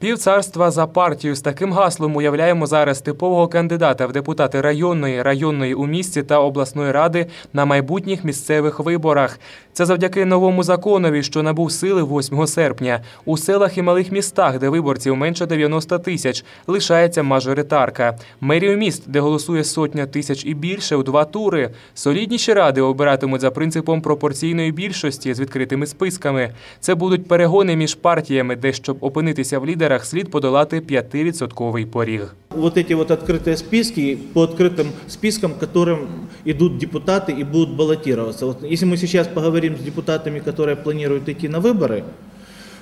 Півцарства за партію з таким гаслом уявляємо зараз типового кандидата в депутати районної, районної у місті та обласної ради на майбутніх місцевих виборах. Це завдяки новому законові, що набув сили 8 серпня. У селах і малих містах, де виборців менше 90 тисяч, лишається мажоритарка. Мерію міст, де голосує сотня тисяч і більше, у два тури. Солідніші ради обиратимуть за принципом пропорційної більшості з відкритими списками. Це будуть перегони між партіями, де щоб опинитися в лідерах, слід подолати 5-відсотковий поріг. Вот эти вот открытые списки, по открытым спискам, к которым идут депутаты и будут баллотироваться. Вот если мы сейчас поговорим с депутатами, которые планируют идти на выборы,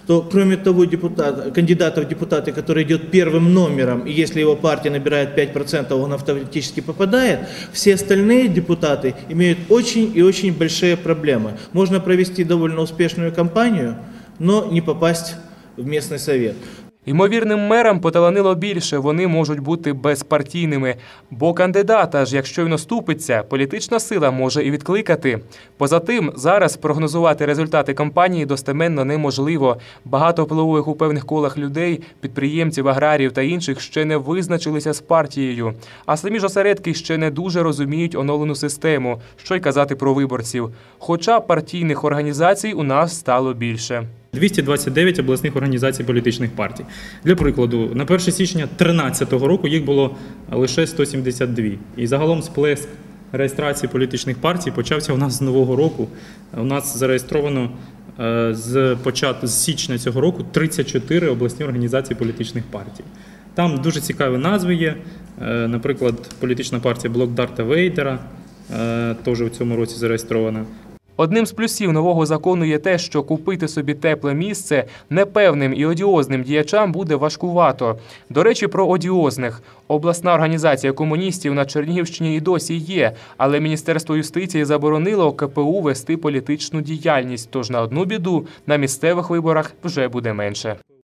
то кроме того депутата, кандидата в депутаты, который идет первым номером, и если его партия набирает 5%, он автоматически попадает, все остальные депутаты имеют очень и очень большие проблемы. Можно провести довольно успешную кампанию, но не попасть в местный совет. Ймовірним мерам поталанило більше, вони можуть бути безпартійними. Бо кандидата ж, якщо й наступиться, політична сила може і відкликати. Поза тим, зараз прогнозувати результати кампанії достеменно неможливо. Багато впливових у певних колах людей, підприємців, аграріїв та інших ще не визначилися з партією. А самі ж осередки ще не дуже розуміють оновлену систему, що й казати про виборців. Хоча партійних організацій у нас стало більше. 229 обласних організацій політичних партій. Для прикладу, на 1 січня 2013 року їх було лише 172. І загалом сплеск реєстрації політичних партій почався у нас з нового року. У нас зареєстровано е, з початку з січня цього року 34 обласні організації політичних партій. Там дуже цікаві назви є. Е, Наприклад, політична партія Блок Дарта Вейдера е, теж у цьому році зареєстрована. Одним з плюсів нового закону є те, що купити собі тепле місце непевним і одіозним діячам буде важкувато. До речі, про одіозних. Обласна організація комуністів на Чернігівщині і досі є, але Міністерство юстиції заборонило КПУ вести політичну діяльність. Тож на одну біду на місцевих виборах вже буде менше.